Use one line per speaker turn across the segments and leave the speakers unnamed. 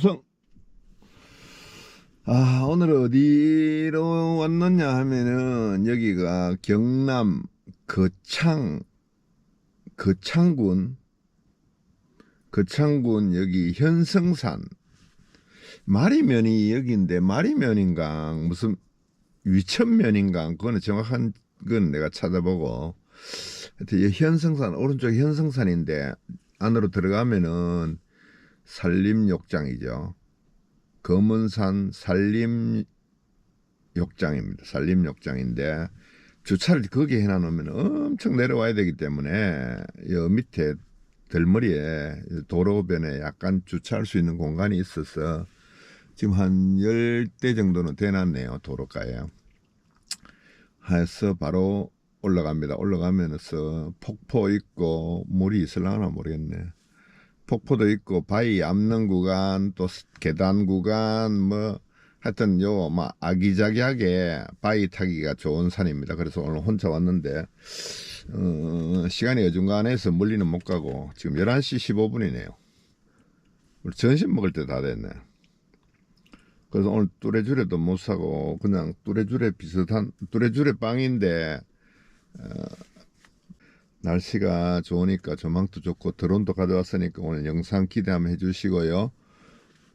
중성. 아, 오늘 어디로 왔느냐 하면은 여기가 경남 거창, 거창군, 거창군 여기 현성산. 마리면이 여기인데 마리면인가 무슨 위천면인가 그거는 정확한 건 내가 찾아보고 하여튼 이 현성산 오른쪽 현성산인데 안으로 들어가면은 산림욕장이죠. 검은산 산림욕장입니다. 산림욕장인데 주차를 거기에 해놔놓으면 엄청 내려와야 되기 때문에 여 밑에 들머리에 도로변에 약간 주차할 수 있는 공간이 있어서 지금 한 10대 정도는 대놨네요. 도로가에. 해서 바로 올라갑니다. 올라가면서 폭포 있고 물이 있을라나 모르겠네. 폭포도 있고 바위 앞는 구간 또 스- 계단 구간 뭐 하여튼 요 막 아기자기하게 바위 타기가 좋은 산입니다. 그래서 오늘 혼자 왔는데 어, 시간이 어중간해서 멀리는 못 가고 지금 11시 15분이네요. 우리 점심 먹을 때 다 됐네. 그래서 오늘 뚜레쥬레도 못 사고 그냥 뚜레쥬레 비슷한 뚜레쥬레 빵인데 어, 날씨가 좋으니까 조망도 좋고 드론도 가져왔으니까 오늘 영상 기대 한번 해주시고요.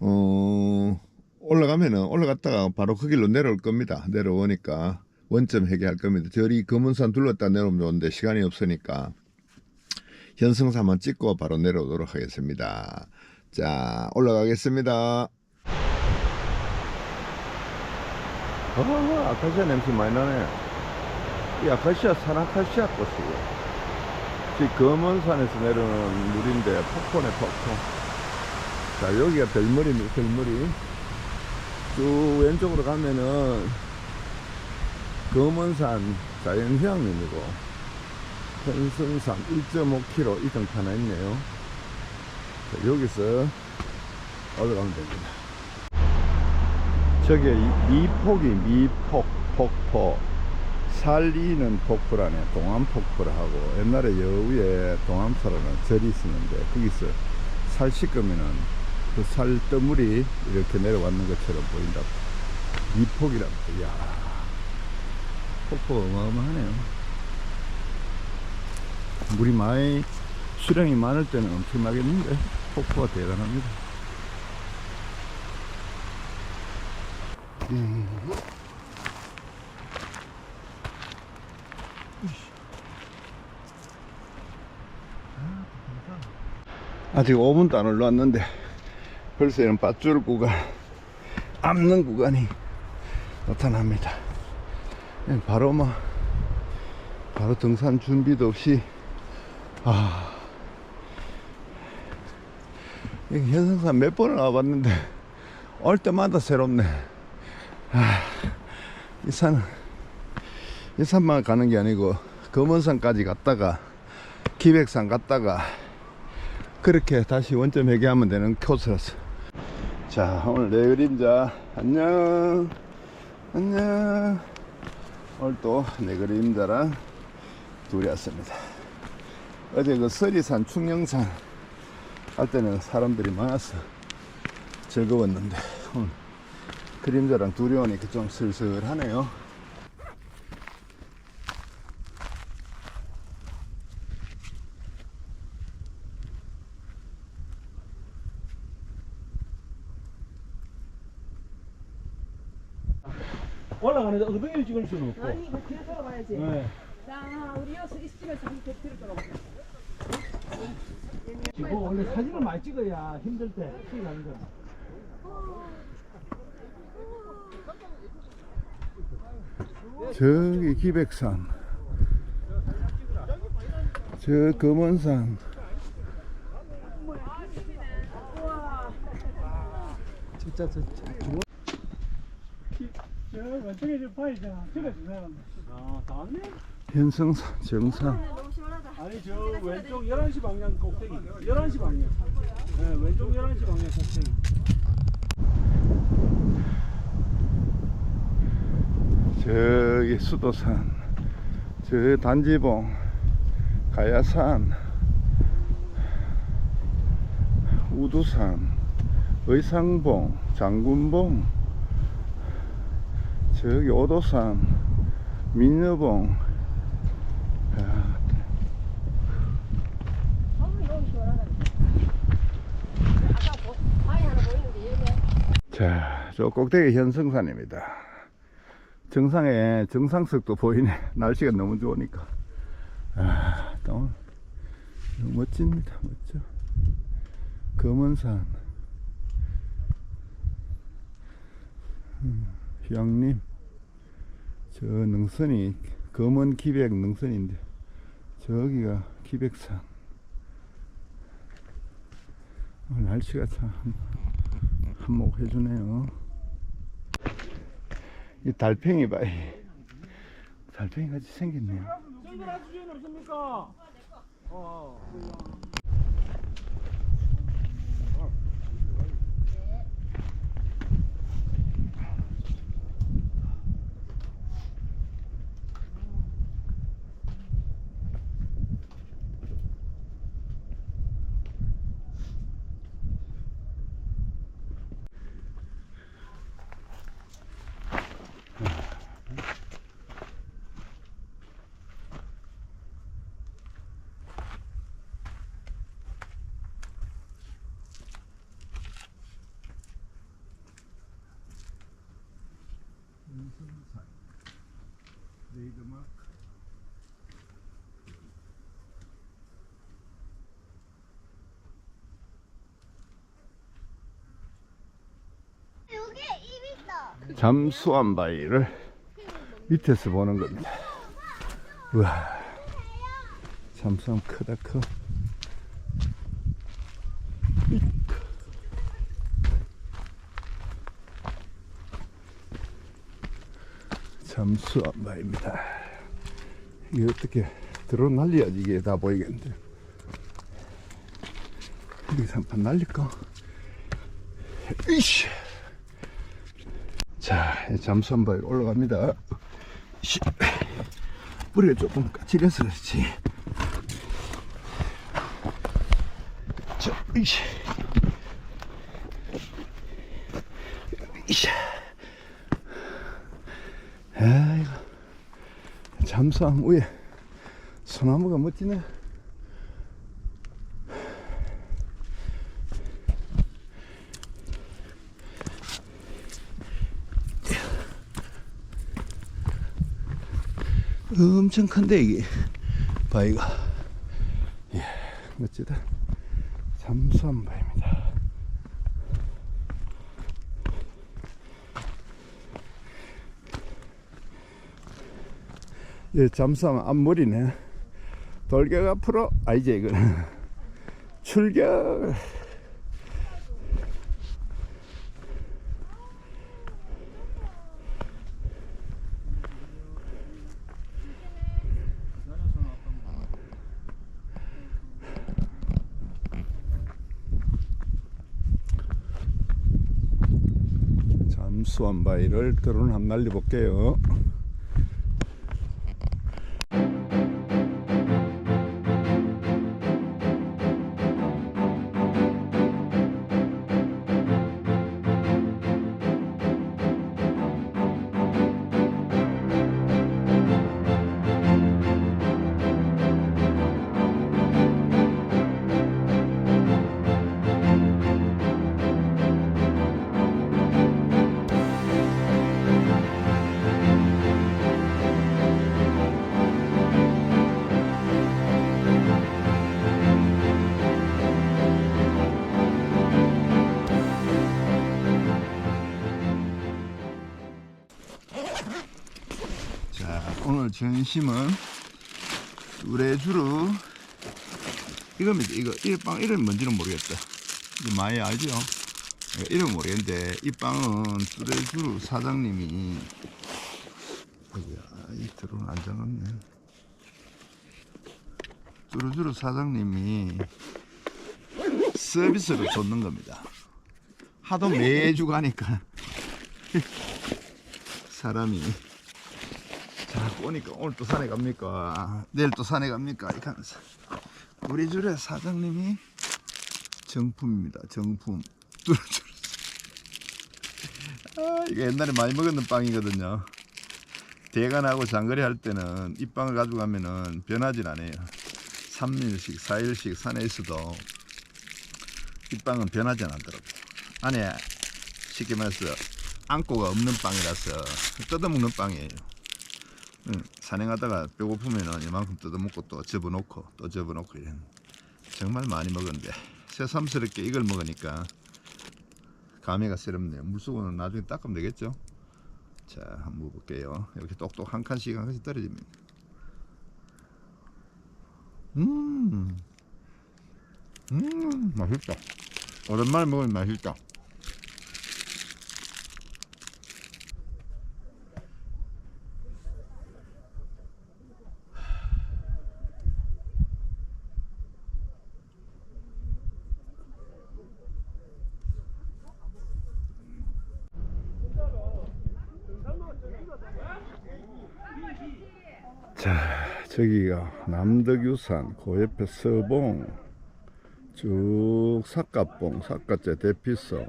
어, 올라가면은 올라갔다가 바로 그 길로 내려올 겁니다. 내려오니까 원점 회귀할 겁니다. 저리 금은산 둘렀다 내려오면 좋은데 시간이 없으니까 현성사만 찍고 바로 내려오도록 하겠습니다. 자, 올라가겠습니다. 아, 아카시아 냄새 많이 나네. 이 아카시아 산 아카시아 꽃이고. 지금 검은산에서 내려오는 물인데 폭포네 폭포 자 여기가 별머리입니다 별머리 쭉 왼쪽으로 가면은 검은산 자연휴양림이고. 현승산 1.5km 이등 하나 있네요. 자, 여기서 올라가면 됩니다. 저게 이- 미폭이 미폭 폭포 살리는 폭포라네. 동안폭포라 하고. 옛날에 여우에 동안포라는 절이 있었는데 거기서 살 씻으면은 그 살더물이 이렇게 내려왔는 것처럼 보인다고. 미폭이라고 이야. 폭포가 어마어마하네요. 물이 많이 수량이 많을 때는 엄청나겠는데. 폭포가 대단합니다 아직 5분도 안 올라왔는데 벌써 이런 밧줄 구간 앞는 구간이 나타납니다. 예, 바로 막 바로 등산 준비도 없이 아. 여기 현성산 몇 번을 와봤는데 올 때마다 새롭네. 아, 이 산은 이 산만 가는 게 아니고 검은산까지 갔다가 기백산 갔다가 그렇게 다시 원점 회귀하면 되는 코스라서. 자 오늘 내 그림자. 안녕. 안녕. 오늘 또 내 그림자랑 둘이 왔습니다. 어제 그 서리산 충령산 할 때는 사람들이 많아서 즐거웠는데 오늘 그림자랑 둘이 오니까 좀 슬슬하네요
올라가는데 엉덩이를 찍을 수는 없고.
아니 이거 돌아봐야지.
네.
자, 우리 여기서 있으면서 한번 뒤로 돌아봐.
지금 원래 사진을 많이 찍어야 힘들 때 찍어가는 거야.
저기 기백산 저 금원산
진짜 저저 왼쪽에 저 바위잖아. 저거 지나간다. 아, 다?
현성산 정상
아니, 저 왼쪽 11시 방향 꼭대기. 11시 방향. 네, 왼쪽 11시 방향 꼭대기.
저기 수도산 저 단지봉 가야산 우두산, 의상봉, 장군봉, 저기 오도산,
여기.
자, 저 꼭대기 현성산입니다. 정상에 정상석도 보이네. 날씨가 너무 좋으니까. 아, 또 너무 멋집니다. 멋져. 검은산. 음, 휴양림. 저 능선이 검은 기백 능선인데 저기가 기백산. 날씨가 참 한몫 해주네요. 이 달팽이 봐. 이. 달팽이 같이 생겼네요.
입 있다.
잠수함 바위를 밑에서 보는 겁니다. 우와. 잠수함 크다 커. 잠수함 바위입니다. 이게 어떻게 드론 날려야지 이게 다 보이겠는데. 여기서 한판 날릴까? 이씨. 자, 이제 잠수함 바위 올라갑니다. 씨. 뿌리가 조금 까칠해서 그렇지. 자, 이씨. 이씨. 아이고. 잠수함 위에 소나무가 멋지네. 엄청 큰데 이게 바위가 예 멋지다 잠수함 바위입니다 예 잠수함 앞머리네. 돌격 앞으로. 아니지 이거는 출격. 잠수함 바위를 드론 한 날려 볼게요 점심은 뚜레주루 이겁니다. 이거 이 빵 이름 뭔지는 모르겠다. 이거 많이 알죠? 예, 이름 모르겠는데 이 빵은 뚜레주루 사장님이? 이 드론 안 잡았네. 뚜레주루 사장님이 서비스로 줬는 겁니다. 하도 매주 가니까 사람이 자, 보니까 오늘 또 산에 갑니까? 내일 또 산에 갑니까? 이렇게 하면서. 우리 줄에 사장님이 정품입니다. 정품. 아, 이게 옛날에 많이 먹었는 빵이거든요. 대관하고 장거리 할 때는 이 빵을 가지고 가면은 변하진 않아요. 3일씩, 4일씩 산에 있어도 이 빵은 변하지 않더라고요. 안에 쉽게 말해서 안고가 없는 빵이라서 뜯어먹는 빵이에요. 응, 산행하다가 배고프면은 이만큼 뜯어먹고 또 접어놓고 또 접어놓고 이런 정말 많이 먹었는데 새삼스럽게 이걸 먹으니까 감회가 새롭네요. 물속은 나중에 닦으면 되겠죠? 자, 한번 먹어볼게요. 이렇게 똑똑 한 칸씩 한 칸씩 떨어집니다. 음, 음, 맛있다. 오랜만에 먹으면 맛있다. 자, 저기가 남덕유산, 그 옆에 서봉, 쭉 삿갓봉, 삿갓제 대피소,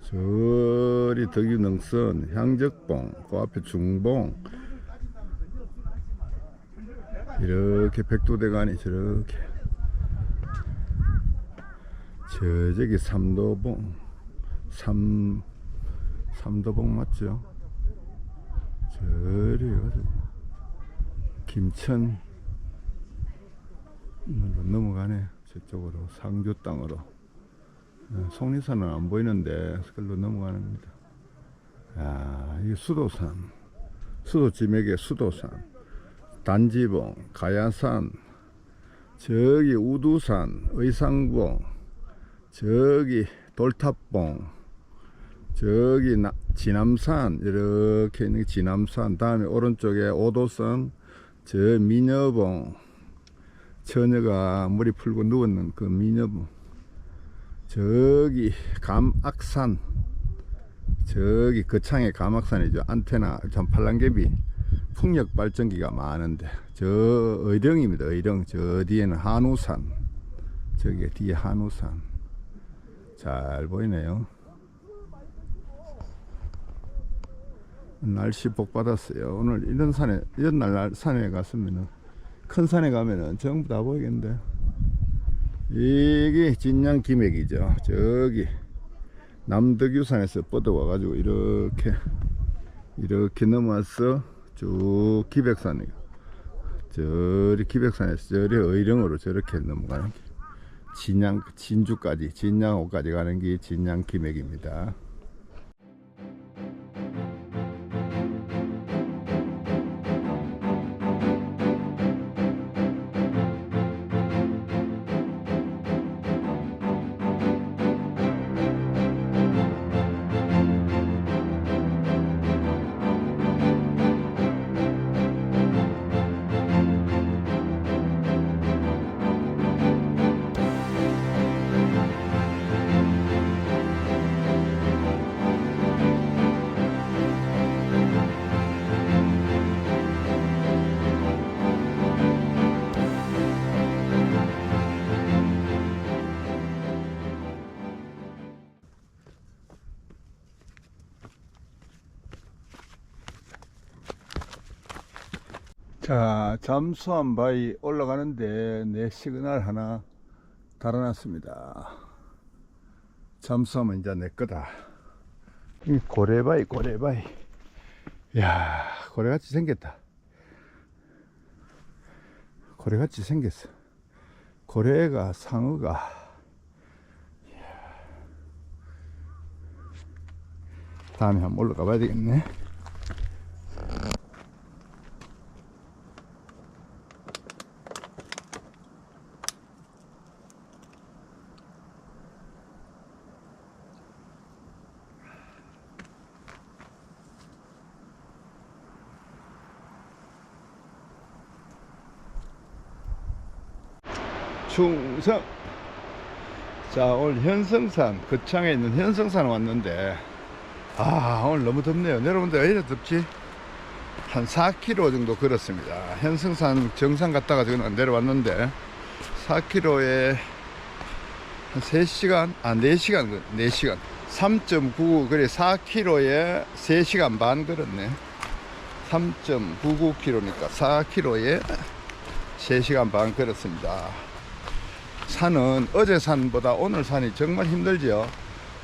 저리 덕유능선, 향적봉, 그 앞에 중봉, 이렇게 백두대간이 저렇게, 저 저기 삼도봉, 삼 삼도봉 맞죠? 저리 가지고. 김천 로 넘어가네. 저쪽으로 상주 땅으로. 어, 속리산은 안 보이는데 그걸로 넘어가는 겁니다. 야 이게 수도산. 수도 지맥의 수도산. 단지봉 가야산. 저기 우두산 의상봉. 저기 돌탑봉. 저기 나, 지남산. 이렇게 있는 게 지남산. 다음에 오른쪽에 오도선 저 미녀봉 처녀가 머리 풀고 누웠는 그 미녀봉 저기 감악산 저기 거창의 감악산이죠. 안테나 참 팔랑개비 풍력 발전기가 많은데 저 의령입니다. 의령. 저 뒤에는 한우산. 저기 뒤에 한우산. 잘 보이네요 날씨 복 받았어요. 오늘 이런 산에 이런 날 산에 갔으면은 큰 산에 가면은 전부 다 보이겠는데 이게 진양 기맥이죠. 저기 남덕유산에서 뻗어와 가지고 이렇게 이렇게 넘어와서 쭉 기백산이 저리 기백산에서 저리 의령으로 저렇게 넘어가는 길. 진양 진주까지 진양호까지 가는 게 진양 기맥입니다. 자, 잠수함 바위 올라가는데 내 시그널 하나 달아놨습니다. 잠수함은 이제 내 거다. 이 고래바위, 고래바위. 야, 고래같이 생겼다. 고래같이 생겼어. 고래가 상어가. 이야. 다음에 한번 올라가 봐야 되겠네. 충성. 자, 오늘 현성산, 거창에 있는 현성산 왔는데, 아, 오늘 너무 덥네요. 여러분들 왜 이래 덥지? 한 4km 정도 걸었습니다. 현성산 정상 갔다가 저는 내려왔는데, 4km에 한 3시간, 아, 4시간, 4시간. 3.99, 그래, 4km에 3시간 반 걸었네. 3.99km니까 4km에 3시간 반 걸었습니다. 산은 어제 산보다 오늘 산이 정말 힘들죠.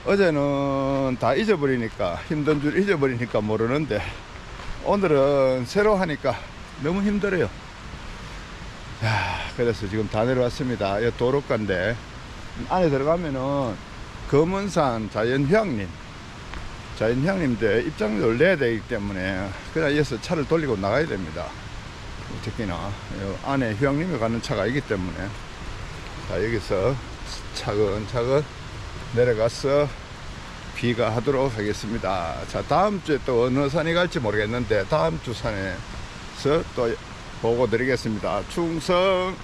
어제는 다 잊어버리니까 힘든 줄 잊어버리니까 모르는데 오늘은 새로 하니까 너무 힘들어요. 야, 그래서 지금 다 내려왔습니다. 이 도로가인데 안에 들어가면은 검은산 자연휴양림 자연휴양림들 입장료를 내야 되기 때문에 그냥 여기서 차를 돌리고 나가야 됩니다. 특히나 요 안에 휴양림에 가는 차가 있기 때문에 자 여기서 차근차근 내려가서 귀가하도록 하겠습니다. 자 다음 주에 또 어느 산이 갈지 모르겠는데 다음 주 산에서 또 보고 드리겠습니다. 충성